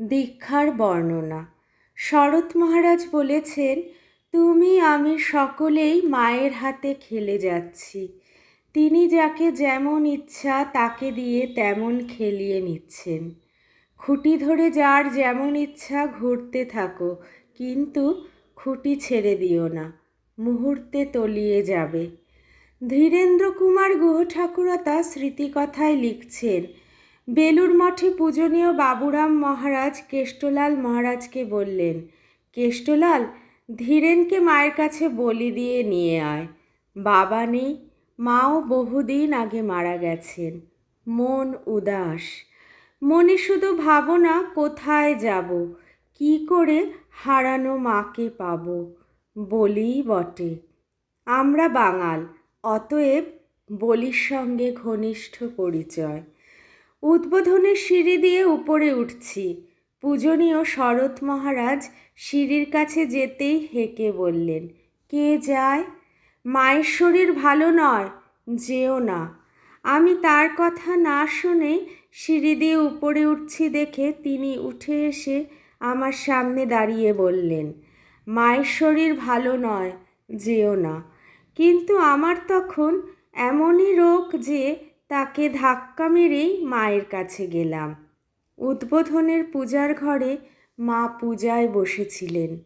দীক্ষার বর্ণনা। শরৎ মহারাজ বলেছেন, তুমি আমি সকলেই মায়ের হাতে খেলে যাচ্ছি। তিনি যাকে যেমন ইচ্ছা তাকে দিয়ে তেমন খেলিয়ে নিচ্ছেন। খুঁটি ধরে যার যেমন ইচ্ছা ঘুরতে থাকো, কিন্তু খুঁটি ছেড়ে দিও না, মুহূর্তে তলিয়ে যাবে। ধীরেন্দ্র কুমার গুহ ঠাকুরতা স্মৃতিকথায় লিখছেন বেলুর মঠে পূজনীয় বাবুরাম মহারাজ কেষ্টলাল মহারাজকে বললেন, কেষ্টলাল, ধীরেনকে মায়ের কাছে বলি দিয়ে নিয়ে আয়। বাবা নেই, মাও বহুদিন আগে মারা গেছেন। মন উদাস। মনে শুধু ভাবনা, কোথায় যাব? কি করে হারানো মাকে পাব? বলিই বটে। আমরা বাঙাল, অতএব বলির সঙ্গে ঘনিষ্ঠ পরিচয়। উদ্বোধনের সিঁড়ি দিয়ে উপরে উঠছি। পূজনীয় শরৎ মহারাজ সিঁড়ির কাছে যেতেই হেঁকে বললেন, কে যায়? মায়ের শরীর ভালো নয়, যেও না। আমি তার কথা না শুনে সিঁড়ি দিয়ে উপরে উঠছি দেখে তিনি উঠে এসে আমার সামনে দাঁড়িয়ে বললেন, মায়ের শরীর ভালো নয়, যেও না। কিন্তু আমার তখন এমনই রোগ যে তাকে ধাক্কা মেরেই মায়ের কাছে গেলাম। উদ্বোধনের পূজার ঘরে মা পূজায় বসেছিলেন।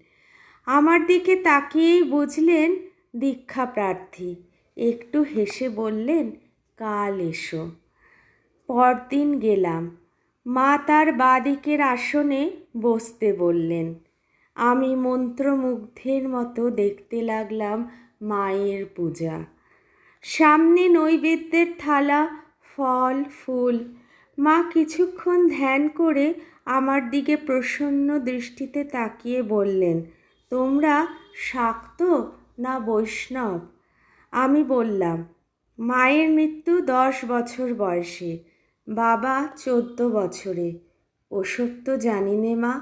আমার দিকে তাকিয়েই বুঝলেন, দীক্ষা প্রার্থী, একটু হেসে বললেন, কাল এসো। পরদিন গেলাম। মা তার বাদিকের আসনে বসতে বললেন, আমি মন্ত্রমুগ্ধের মতো দেখতে লাগলাম মায়ের পূজা। সামনে নৈবেদ্যের থালা, ফল, ফুল। মা কিছুক্ষণ ধ্যান করে আমার দিকে প্রসন্ন দৃষ্টিতে তাকিয়ে বললেন, তোমরা শাক্ত না বৈষ্ণব? আমি বললাম, মায়ের মৃত্যু দশ বছর বয়সে, বাবা চোদ্দ বছরে। ওসব তো জানি নে মা।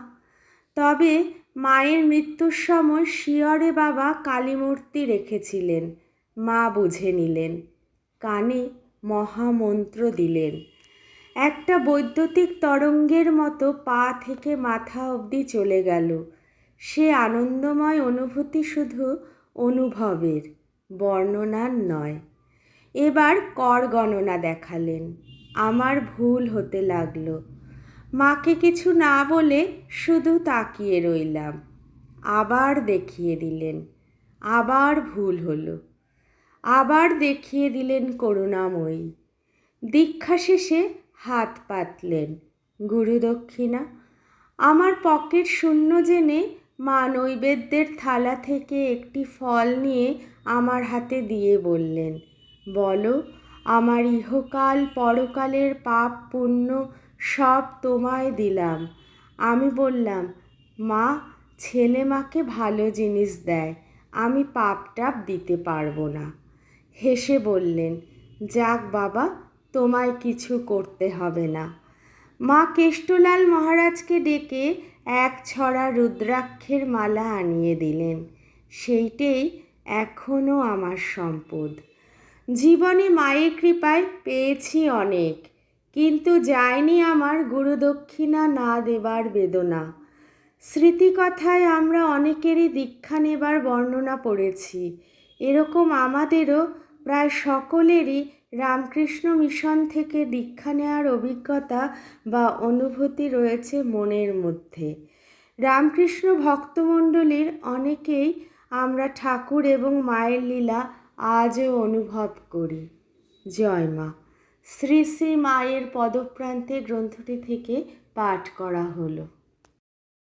তবে মায়ের মৃত্যুর সময় শিয়রে বাবা কালীমূর্তি রেখেছিলেন। মা বুঝে নিলেন, কানে মহামন্ত্র দিলেন। একটা বৈদ্যুতিক তরঙ্গের মতো পা থেকে মাথা অবধি চলে গেল। সে আনন্দময় অনুভূতি শুধু অনুভবের, বর্ণনার নয়। এবার কর গণনা দেখালেন, আমার ভুল হতে লাগল। মাকে কিছু না বলে শুধু তাকিয়ে রইলাম। আবার দেখিয়ে দিলেন, আবার ভুল হলো। আবার দেখিয়ে দিলেন করুণাময়ী। দীক্ষা শেষে হাত পাতলেন। গুরুদক্ষিণা আমার পকেট শূন্য জেনে মা নৈবেদ্যের থালা থেকে একটি ফল নিয়ে আমার হাতে দিয়ে বললেন, বলো, আমার ইহকাল পরকালের পাপ পুণ্য সব তোমায় দিলাম। আমি বললাম, মা, ছেলে মাকে ভালো জিনিস দেয়, আমি পাপ টাপ দিতে পারব না। হেসে বললেন, যাক বাবা, তোমায় কিছু করতে হবে না। মা কেষ্টলাল মহারাজকে ডেকে এক ছড়া রুদ্রাক্ষের মালা আনিয়ে দিলেন। সেইটেই এখনও আমার সম্পদ। জীবনে মায়ের কৃপায় পেয়েছি অনেক, কিন্তু যায়নি আমার গুরুদক্ষিণা না দেবার বেদনা। স্মৃতিকথায় আমরা অনেকেরই দীক্ষা নেবার বর্ণনা পড়েছি। এরকম আমাদেরও প্রায় সকলেরই রামকৃষ্ণ মিশন থেকে দীক্ষা নেওয়ার অভিজ্ঞতা বা অনুভূতি রয়েছে মনের মধ্যে। রামকৃষ্ণ ভক্তমণ্ডলীর অনেকেই আমরা ঠাকুর এবং মায়ের লীলা আজও অনুভব করি। জয় মা। শ্রী শ্রী মায়ের পদপ্রান্তে গ্রন্থটি থেকে পাঠ করা হলো।